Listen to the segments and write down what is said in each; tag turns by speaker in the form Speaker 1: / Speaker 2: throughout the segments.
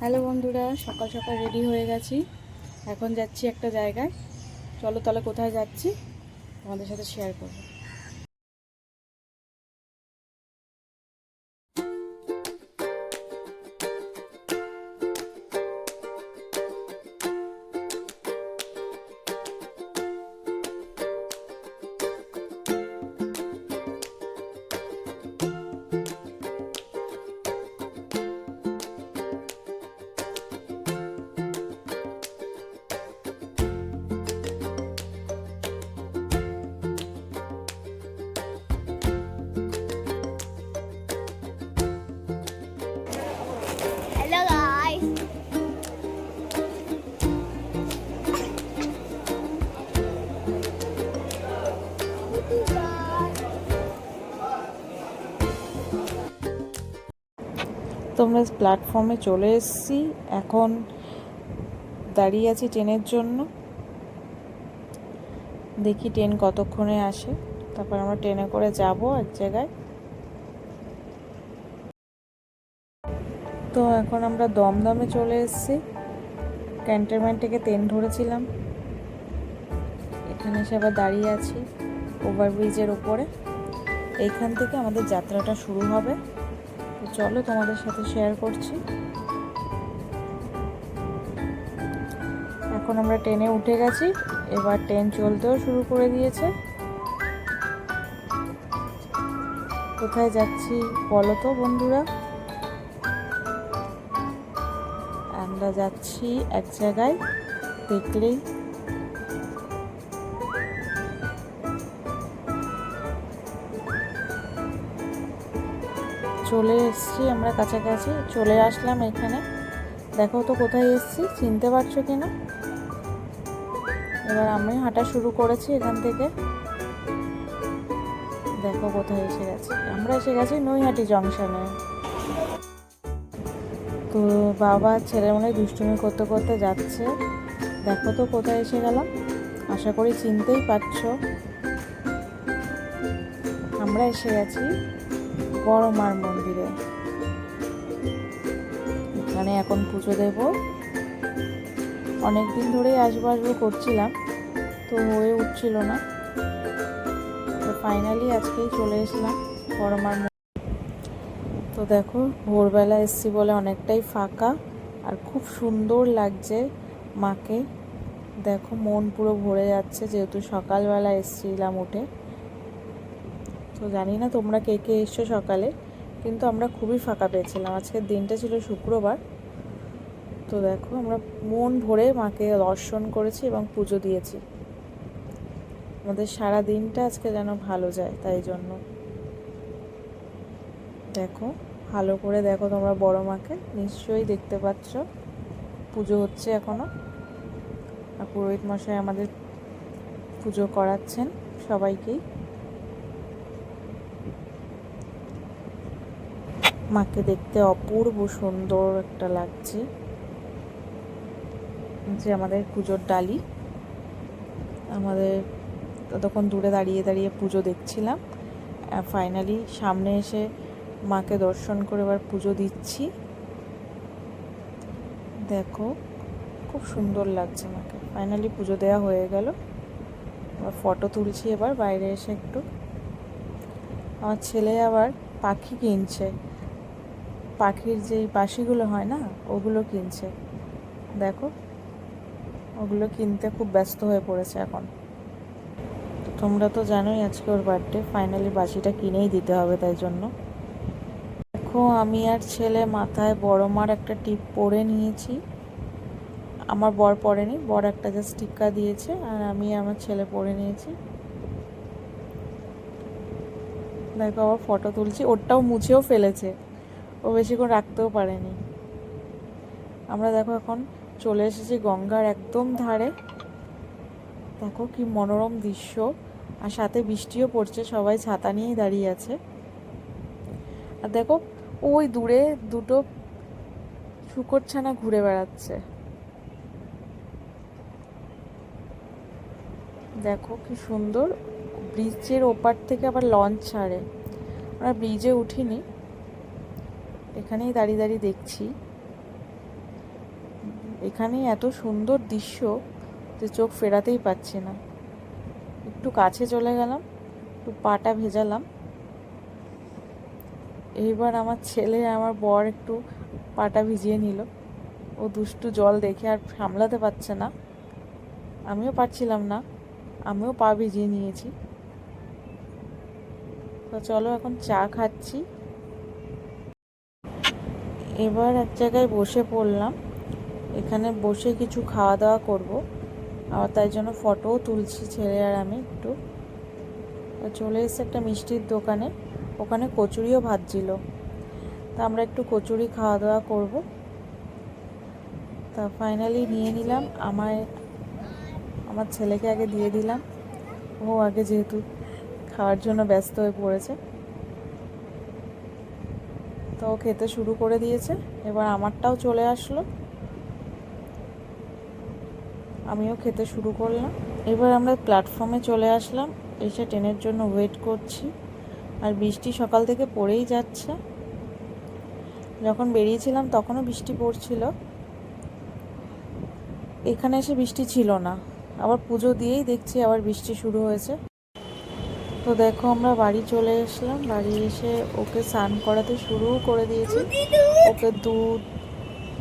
Speaker 1: Hello বন্ধুরা, সকাল সকাল রেডি হয়ে গেছি। এখন যাচ্ছি একটা জায়গায়। চলো তাহলে কোথায় যাচ্ছি? তোমাদের সাথে শেয়ার করব। তো আমরা প্ল্যাটফর্মে চলে এসেছি। এখন দাঁড়িয়ে আছি ট্রেনের জন্য। দেখি ট্রেন কতক্ষণে আসে। তারপর আমরা ট্রেনে করে যাব এক জায়গায়। তো এখন আমরা দমদমে চলে এসেছি। ক্যান্টনমেন্ট থেকে ট্রেন ধরেছিলাম। এখানে এসে আবার দাঁড়িয়ে আছি। ওভারব্রিজের ওপরে এইখান থেকে আমাদের যাত্রাটা শুরু হবে। তো চলো তোমাদের সাথে শেয়ার করছি। এখন আমরা ট্রেনে উঠে গেছি, এবার ট্রেন চলতেও শুরু করে দিয়েছে। কোথায় যাচ্ছি বলো তো বন্ধুরা? আমরা যাচ্ছি এক জায়গায়, দেখলেই চলে এসেছি আমরা কাছাকাছি। চলে আসলাম এখানে। দেখো তো কোথায় এসেছি, চিনতে পারছ কিনা এবার আমি হাঁটা শুরু করেছি এখান থেকে। দেখো কোথায় এসে গেছি। আমরা এসে গেছি নৈহাটি জংশনে। তো বাবা ছেলে মনে দুষ্টুমি করতে করতে যাচ্ছে। দেখো তো কোথায় এসে গেলাম আশা করি চিনতেই পারছ। আমরা এসে গেছি। বড় মার মন্দিরে। এখানে এখন পুজো দেব। অনেক দিন ধরেই আসব আসব করছিলাম, তো হয়ে উঠছিল না। তো ফাইনালি আজকেই চলে এসলাম বড় মার তো দেখো, ভোরবেলা এসছি বলে অনেকটাই ফাঁকা আর খুব সুন্দর লাগছে মাকে। দেখো মন পুরো ভরে যাচ্ছে, যেহেতু সকালবেলা এসছিলাম উঠে। তো জানি না তোমরা কে কে এসছো সকালে, কিন্তু আমরা খুবই ফাঁকা পেয়েছিলাম। আজকের দিনটা ছিল শুক্রবার। তো দেখো, আমরা মন ভরে মাকে দর্শন করেছি এবং পুজো দিয়েছি। আমাদের সারা দিনটা আজকে যেন ভালো যায় তাই জন্য। দেখো, ভালো করে দেখো তোমরা বড় মাকে, নিশ্চয়ই দেখতে পাচ্ছ। পুজো হচ্ছে এখনও। আর পুরোহিত মশাই আমাদের পুজো করাচ্ছেন সবাইকেই। মাকে দেখতে অপূর্ব সুন্দর একটা লাগছে। যে আমাদের পুজোর ডালি। আমাদের ততক্ষণ দূরে দাঁড়িয়ে দাঁড়িয়ে পুজো দেখছিলাম। ফাইনালি সামনে এসে মাকে দর্শন করে এবার পুজো দিচ্ছি। দেখো, খুব সুন্দর লাগছে মাকে। ফাইনালি পুজো দেওয়া হয়ে গেল। আবার ফটো তুলছি এবার বাইরে এসে একটু। আমার ছেলে আবার পাখি কিনছে। পাখির যে বাসিগুলো হয় না, ওগুলো কিনছে। দেখো, ওগুলো কিনতে খুব ব্যস্ত হয়ে পড়েছে এখন। তোমরা তো জানোই আজকে ওর বার্থডে ফাইনালি বাসিটা কিনেই দিতে হবে তাই জন্য। দেখো, আমি আর ছেলে মাথায় বড় মার একটা টিপ পরে নিয়েছি। আমার বর পরেনি, বর একটা জাস্ট টিক্কা দিয়েছে, আর আমি আমার ছেলে পরে নিয়েছি। দেখো, আবার ফটো তুলছি, ওরটাও মুছেও ফেলেছে। ও বেশিক্ষণ রাখতেও পারেনি। আমরা দেখো এখন চলে এসেছি গঙ্গার একদম ধারে। দেখো কি মনোরম দৃশ্য। আর সাথে বৃষ্টিও পড়ছে, সবাই ছাতা নিয়েই দাঁড়িয়ে আছে। আর দেখো, ওই দূরে দুটো শুকর ছানা ঘুরে বেড়াচ্ছে। দেখো কি সুন্দর, ব্রিজের ওপার থেকে আবার লঞ্চ ছাড়ে। আমরা ব্রিজে উঠিনি। এখানেই দাঁড়িয়ে দাঁড়িয়ে দেখছি। এখানে এত সুন্দর দৃশ্য যে চোখ ফেরাতেই পাচ্ছি না। একটু কাছে চলে গেলাম, একটু পাটা ভেজালাম। এইবার আমার ছেলে, আমার বর একটু পাটা ভিজিয়ে নিল। ও দুষ্টু জল দেখে আর সামলাতে পারছে না। আমিও পারছিলাম না, আমিও পা ভিজিয়ে নিয়েছি। তো চলো এখন চা খাচ্ছি। এবার এক জায়গায় বসে পড়লাম। এখানে বসে কিছু খাওয়া দাওয়া করব। আর তাই জন্য ফটোও তুলছি, ছেলে আর আমি একটু। চলে এসেছে একটা মিষ্টির দোকানে। ওখানে কচুরিও ভাজছিল। তা আমরা একটু কচুরি খাওয়া দাওয়া করব। তা ফাইনালি নিয়ে নিলাম। আমার আমার ছেলেকে আগে দিয়ে দিলাম। ও আগে যেহেতু খাওয়ার জন্য ব্যস্ত হয়ে পড়েছে। তো খেতে শুরু করে দিয়েছে। এবার আমারটাও চলে আসলো। আমিও খেতে শুরু করলাম। এবার আমরা প্ল্যাটফর্মে চলে আসলাম। এসে ট্রেনের জন্য ওয়েট করছি। আর বৃষ্টি সকাল থেকে পড়েই যাচ্ছে। যখন বেরিয়েছিলাম তখনও বৃষ্টি পড়ছিল। এখানে এসে বৃষ্টি ছিল না। আবার পুজো দিয়েই দেখছি আবার বৃষ্টি শুরু হয়েছে। তো দেখো আমরা বাড়ি চলে এসলাম। বাড়ি এসে ওকে স্নান করাতে শুরু করে দিয়েছি। ওকে দুধ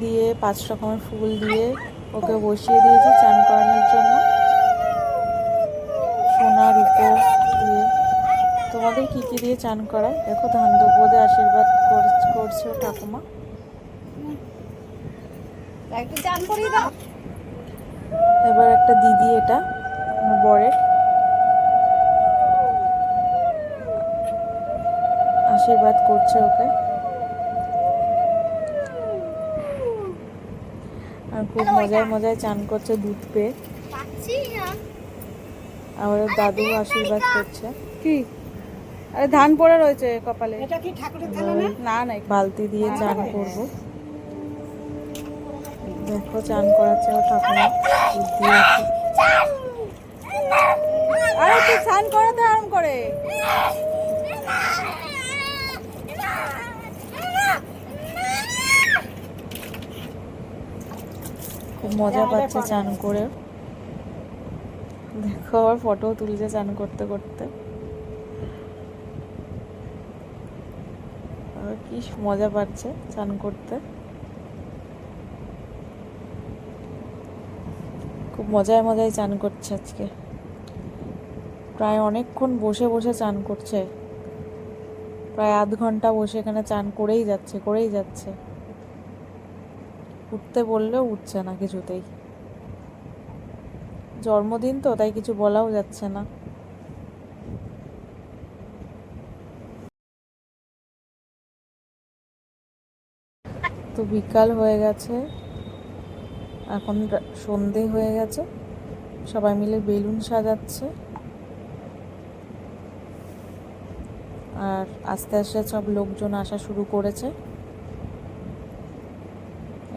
Speaker 1: দিয়ে পাঁচ রকমের ফুল দিয়ে ওকে বসিয়ে দিয়েছি চান করানোর জন্য। সোনার উপর দিয়ে। তোমাদের কী কী দিয়ে চান করায়? দেখো ধান দুব্বদে আশীর্বাদ কর- করছে ও ঠাকুমা। এবার একটা দিদি এটা বরের। আশীর্বাদ করছে ওকে। আর খুব মজায় মজায় চান করছে দুধ পেয়ে। ওর দাদু আশীর্বাদ করছে। কি? আরে ধান পড়ে রয়েছে কপালে।
Speaker 2: এটা কি ঠাকুরের থালা না?
Speaker 1: না না বালতি দিয়ে চান করব। দেখো চান করাচ্ছে ঠাকুমা। দুধ দিয়ে আছে। আরে তুই স্নান করাতে আরাম করে। খুব মজা পাচ্ছে চান করে। দেখো আবার ফটো তুলছে চান করতে করতে। কি মজা পাচ্ছে চান করতে। খুব মজায় মজায় চান করছে আজকে। প্রায় অনেকক্ষণ বসে বসে চান করছে। প্রায় আধ ঘণ্টা বসে এখানে চান করেই যাচ্ছে করেই যাচ্ছে। উঠতে বললেও উঠছে না কিছুতেই। জন্মদিন তো, তাই কিছু বলাও যাচ্ছে না। তো বিকাল হয়ে গেছে, এখন সন্ধে হয়ে গেছে, সবাই মিলে বেলুন সাজাচ্ছে। আর আস্তে আস্তে সব লোকজন আসা শুরু করেছে।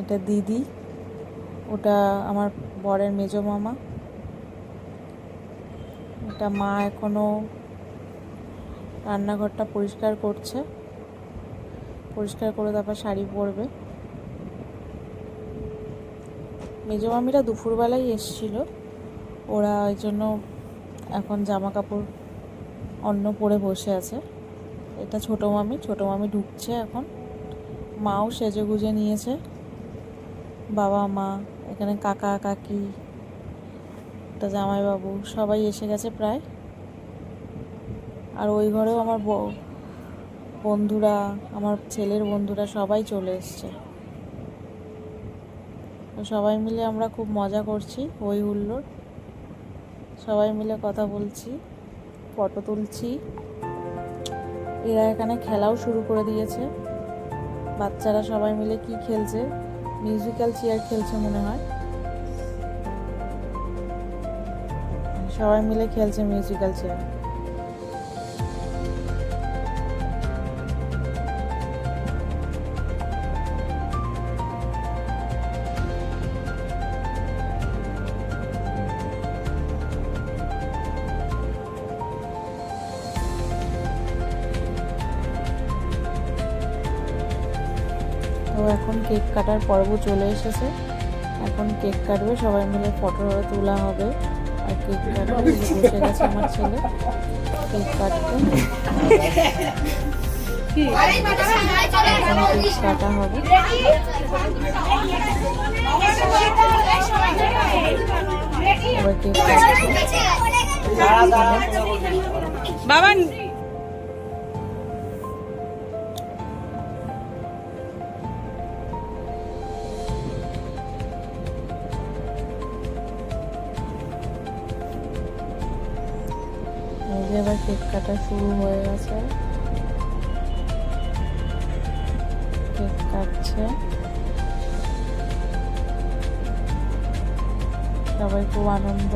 Speaker 1: এটা দিদি, ওটা আমার বরের মেজো মামা। এটা মা এখনও রান্নাঘরটা পরিষ্কার করছে। পরিষ্কার করে তারপর শাড়ি পরবে। মেজো মামিরা দুপুরবেলায় এসছিল। ওরা ওই জন্য এখন জামা কাপড় অন্য পরে বসে আছে। এটা ছোটো মামি ছোটো মামি ঢুকছে এখন। মাও সেজে গুজে নিয়েছে। বাবা মা এখানে কাকা, কাকি, একটা জামাইবাবু, সবাই এসে গেছে প্রায়। আর ওই ঘরেও আমার বন্ধুরা, আমার ছেলের বন্ধুরা সবাই চলে এসছে। সবাই মিলে আমরা খুব মজা করছি হই হুল্লোড়। সবাই মিলে কথা বলছি, ফটো তুলছি। এরা এখানে খেলাও শুরু করে দিয়েছে। বাচ্চারা সবাই মিলে কি খেলছে? মিউজিক্যাল চেয়ার খেলছে মনে হয়। সবাই মিলে খেলছে মিউজিক্যাল চেয়ার কেক কাটার পর্ব চলে এসেছে। এখন কেক কাটবে, সবাই মিলে ফটো তোলা হবে। আর কেক কাটবে গেছে আমার ছেলে। কেক কেক কাটা হবে।
Speaker 3: বাবা
Speaker 1: এই যে আবার কেক কাটা শুরু হয়ে গেছে। কেক কাটছে। সবাই খুব আনন্দ।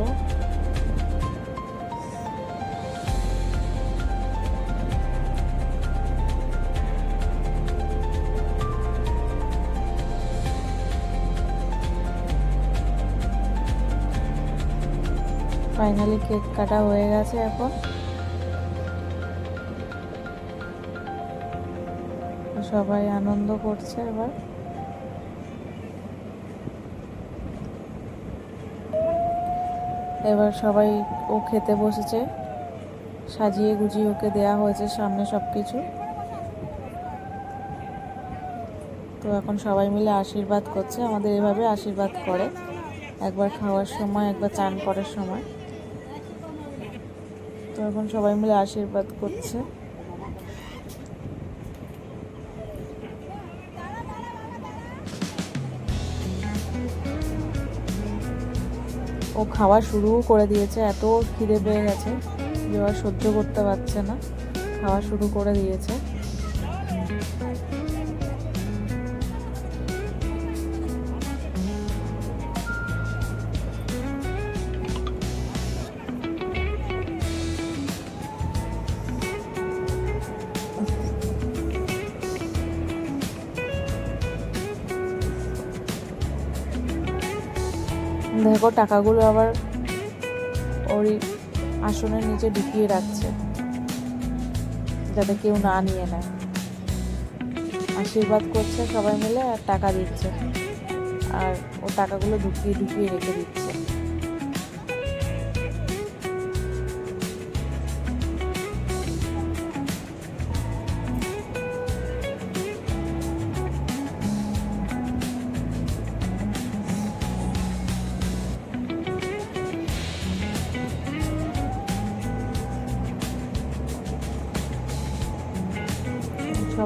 Speaker 1: ফাইনালি কেক কাটা হয়ে গেছে এখন। সবাই আনন্দ করছে এবার। এবার সবাই ও খেতে বসেছে। সাজিয়ে গুজিয়ে ওকে দেয়া হয়েছে সামনে সব কিছু তো এখন সবাই মিলে আশীর্বাদ করছে। আমাদের এভাবে আশীর্বাদ করে। একবার খাওয়ার সময়, একবার চান করার সময়। তো এখন সবাই মিলে আশীর্বাদ করছে। ও খাওয়া শুরু করে দিয়েছে, এত খিদে পেয়ে গেছে যে সহ্য করতে পারছে না। খাওয়া শুরু করে দিয়েছে। দেখো টাকাগুলো আবার ওই আসনের নিচে ঢুকিয়ে রাখছে, যাতে কেউ না নিয়ে নেয়। আশীর্বাদ করছে সবাই মিলে আর টাকা দিচ্ছে। আর ও টাকাগুলো ঢুকিয়ে ঢুকিয়ে রেখে দিচ্ছে।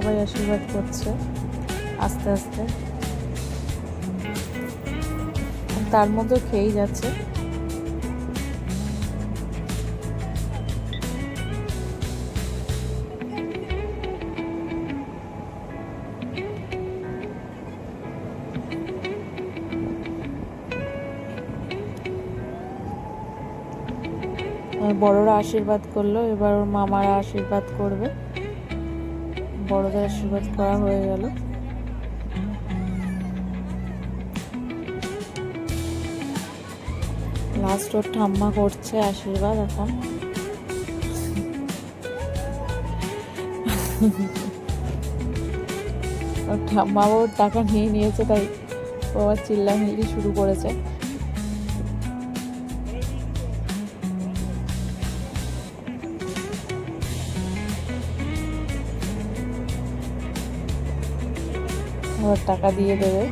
Speaker 1: সবাই আশীর্বাদ করছে, আস্তে আস্তে। তার মধ্যে খেয়েই যাচ্ছে। বড়রা আশীর্বাদ করল, এবার ওর মামারা আশীর্বাদ করবে। বড়দের আশীর্বাদ করা হয়ে গেল। লাস্ট ওর ঠাম্মা করছে আশীর্বাদ এখন। ওর ঠাম্মা ওর টাকা নিয়ে নিয়েছে, তাই ও চিল্লামিল্লি শুরু করেছে। টাকা দিয়ে দেবে।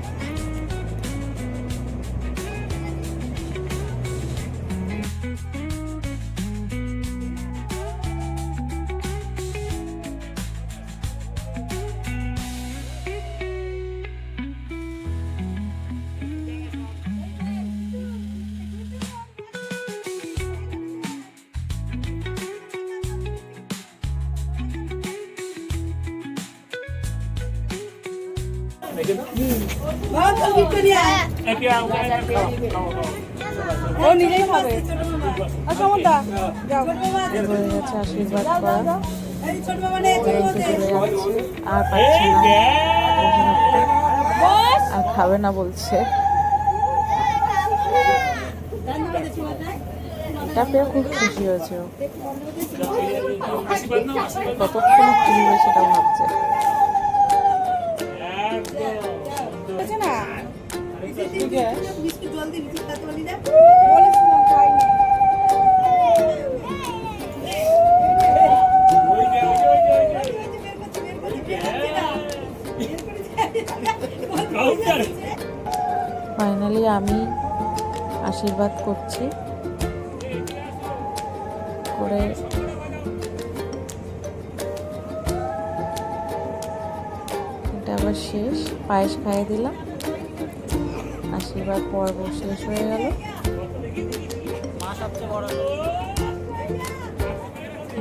Speaker 3: ও নিজেই খাবে আচ্ছা
Speaker 1: আশীর্বাদ করা আর পাচ্ছে না আর খাবে না বলছে এটা পেয়ে খুব খুশি হয়েছে কতক্ষণ কতক্ষণ কিনবে সেটা ভাবছে। ফাইনালি আমি আশীর্বাদ করছি। করে এটা আবার শেষ। পায়েস খাইয়ে দিলাম। আশীর্বাদ পর্ব শেষ হয়ে গেল।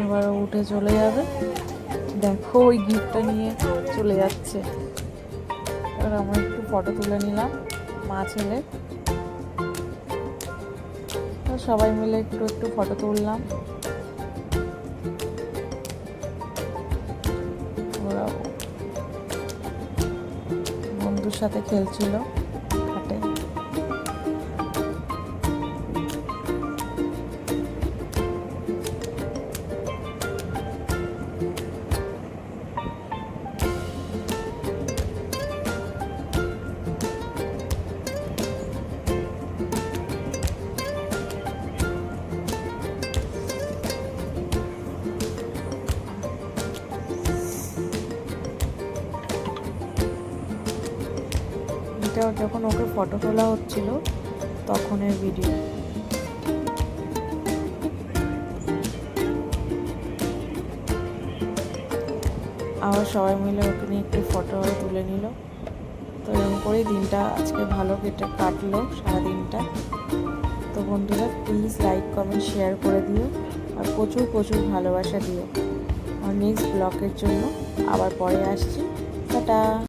Speaker 1: এবার উঠে চলে যাবে। দেখো ওই গিফটটা নিয়ে চলে যাচ্ছে। এবার আমরা একটু ফটো তুলে নিলাম মা, ছেলে। সবাই মিলে একটু একটু ফটো তুললাম। বন্ধুর সাথে খেলছিল। এটা যখন ওকে ফটো তোলা হচ্ছিল তখনের ভিডিও আবার সবাই মিলে ওকে নিয়ে একটু ফটো তুলে নিল। তো এরকম করেই দিনটা আজকে ভালো কেটে কাটলো সারাদিনটা। তো বন্ধুরা প্লিজ লাইক কমেন্ট শেয়ার করে দিও আর প্রচুর প্রচুর ভালোবাসা দিও। আর নেক্সট ব্লগের জন্য আবার পরে আসছি। টাটা!